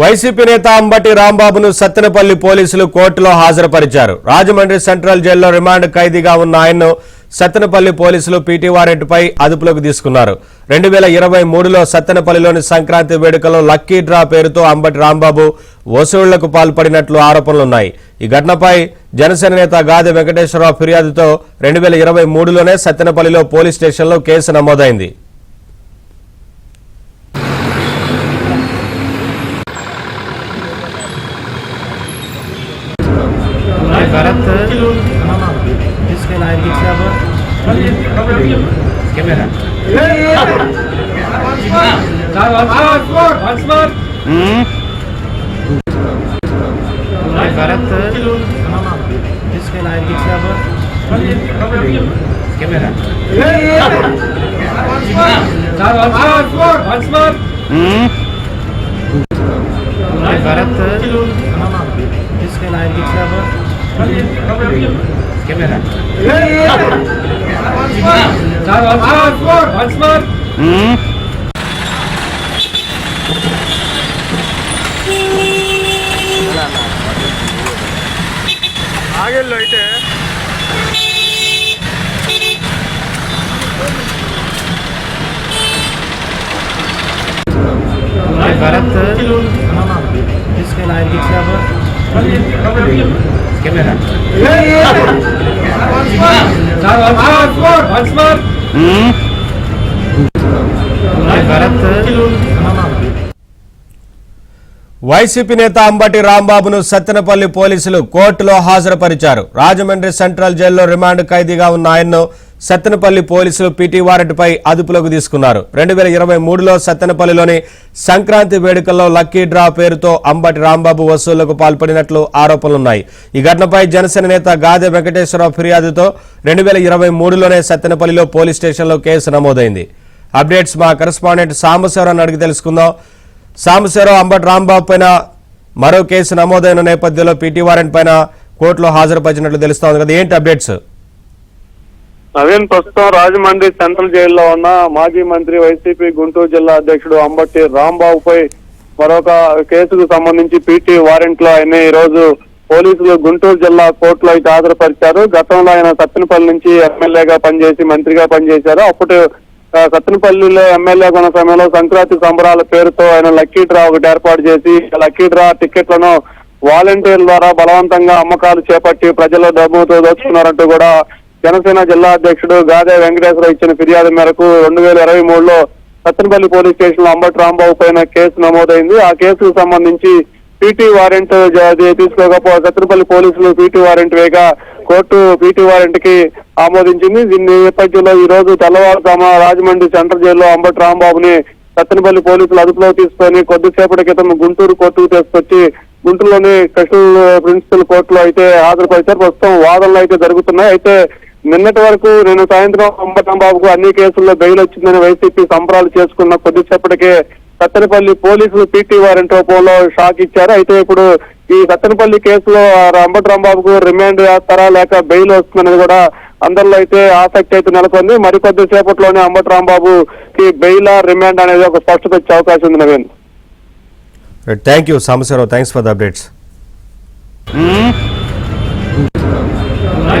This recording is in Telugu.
వైసీపీ నేత అంబటి రాంబాబును సత్తెనపల్లి పోలీసులు కోర్టులో హాజరుపరిచారు. రాజమండ్రి సెంట్రల్ జైల్లో రిమాండ్ ఖైదీగా ఉన్న ఆయన్ను సత్తెనపల్లి పోలీసులు పీటీ వారెంట్పై అదుపులోకి తీసుకున్నారు. రెండు వేల ఇరవై మూడులో సత్తెనపల్లిలోని సంక్రాంతి వేడుకలో లక్కీ డ్రా పేరుతో అంబటి రాంబాబు వసూళ్ళకు పాల్పడినట్లు ఆరోపణలున్నాయి. ఈ ఘటనపై జనసేన నేత గాది వెంకటేశ్వరరావు ఫిర్యాదుతో రెండు వేల ఇరవై మూడులోనే సత్తెనపల్లిలో పోలీస్ స్టేషన్లో కేసు నమోదైంది. भारत इसके नायक की खिलाफ कैमरा भारत इसके नायक की खिलाफ कैमरा हम्म ಹಾಗೆಲ್ಲ ಐತೆ भारत किसके नाम किसका कैमरा వైసీపీ నేత అంబటి రాంబాబును సత్తెనపల్లి పోలీసులు కోర్టులో హాజరుపరిచారు. రాజమండ్రి సెంట్రల్ జైల్లో రిమాండ్ ఖైదీగా ఉన్న ఆయన్ను సత్తెనపల్లి పోలీసులు పీటీ వారెంట్పై అదుపులోకి తీసుకున్నారు. రెండు వేల ఇరవై మూడులో సత్తెనపల్లిలోని సంక్రాంతి వేడుకల్లో లక్కీ డ్రా పేరుతో అంబటి రాంబాబు వసూళ్ళకు పాల్పడినట్లు ఆరోపణలున్నాయి. ఈ ఘటనపై జనసేన నేత గాదె వెంకటేశ్వరరావు ఫిర్యాదుతో రెండు వేల ఇరవై మూడులోనే సత్తెనపల్లిలో పోలీస్ స్టేషన్లో కేసు నమోదైంది. అప్డేట్స్ మా కరెస్పాండెంట్ సాంబశివరావు అడిగి తెలుసుకుందాం. సాంబశివరావు అంబటి రాంబాబు పైన మరో కేసు నమోదైన నేపథ్యంలో పీటీ వారెంట్ పైన కోర్టులో హాజరుపరిచినట్లు తెలుస్తోంది కదా ఏంటి అప్డేట్స్? నవీన్ ప్రస్తుతం రాజమండ్రి సెంట్రల్ జైల్లో ఉన్న మాజీ మంత్రి వైసీపీ గుంటూరు జిల్లా అధ్యక్షుడు అంబట్టి రాంబాబుపై మరొక కేసుకు సంబంధించి పీటీ వారెంట్లో ఆయన ఈ రోజు పోలీసులు గుంటూరు జిల్లా కోర్టులో అయితే హాజరుపరిచారు. గతంలో ఆయన సత్తెనపల్లి నుంచి ఎమ్మెల్యేగా పనిచేసి మంత్రిగా పనిచేశారు. అప్పుడు ఆ, సత్తెనపల్లిలో ఎమ్మెల్యే ఉన్న సమయంలో సంక్రాంతి సంబరాల పేరుతో ఆయన లక్కీ డ్రా ఒకటి ఏర్పాటు చేసి ఆ లక్కీ డ్రా టికెట్లను వాలంటీర్ల ద్వారా బలవంతంగా అమ్మకాలు చేపట్టి ప్రజల డబ్బుతో దోచుకున్నారంటూ కూడా జనసేన జిల్లా అధ్యక్షుడు గాదే వెంకటేశ్వర ఇచ్చిన ఫిర్యాదు మేరకు రెండు వేల ఇరవై మూడులో సత్తెనపల్లి పోలీస్ స్టేషన్లో అంబటి రాంబాబు పైన కేసు నమోదైంది. ఆ కేసుకు సంబంధించి పీటీ వారెంట్ తీసుకోకపో సత్తెనపల్లి పోలీసులు పీటీ వారెంట్ వేగా కోర్టు పీటీ వారెంట్కి ఆమోదించింది. దీని నేపథ్యంలో ఈ రోజు తెల్లవారుజామ రాజమండ్రి సెంట్రల్ జైల్లో అంబటి రాంబాబుని సత్తెనపల్లి పోలీసులు అదుపులో తీసుకొని కొద్దిసేపటి క్రితం గుంటూరు కోర్టుకు తీసుకొచ్చి గుంటూరులోని స్పెషల్ ప్రిన్సిపల్ కోర్టులో అయితే హాజరుపరిచారు. ప్రస్తుతం వాదనలు అయితే జరుగుతున్నాయి. అయితే నిన్నటి వరకు నేను సాయంత్రం అంబటంబాబుకు అన్ని కేసుల్లో బెయిల్ వచ్చిందని వైసీపీ సంబరాలు చేసుకున్న కొద్దిసేపటికే సత్తెనపల్లి పోలీసులు పీటీ వారెంట్ రూపంలో షాక్ ఇచ్చారు. అయితే ఇప్పుడు ఈ సత్తెనపల్లి కేసులో అంబటి రాంబాబుకు రిమాండ్ వేస్తారా లేక బెయిల్ వస్తుందనేది కూడా అందరిలో అయితే ఆసక్తి అయితే నెలకొంది. మరికొద్ది సేపట్లోనే అంబటి రాంబాబుకి బెయిల్ రిమాండ్ అనేది ఒక స్పష్టత వచ్చే అవకాశం ఉంది Naveen. Thank you Sambasivarao. Thanks for the updates Ay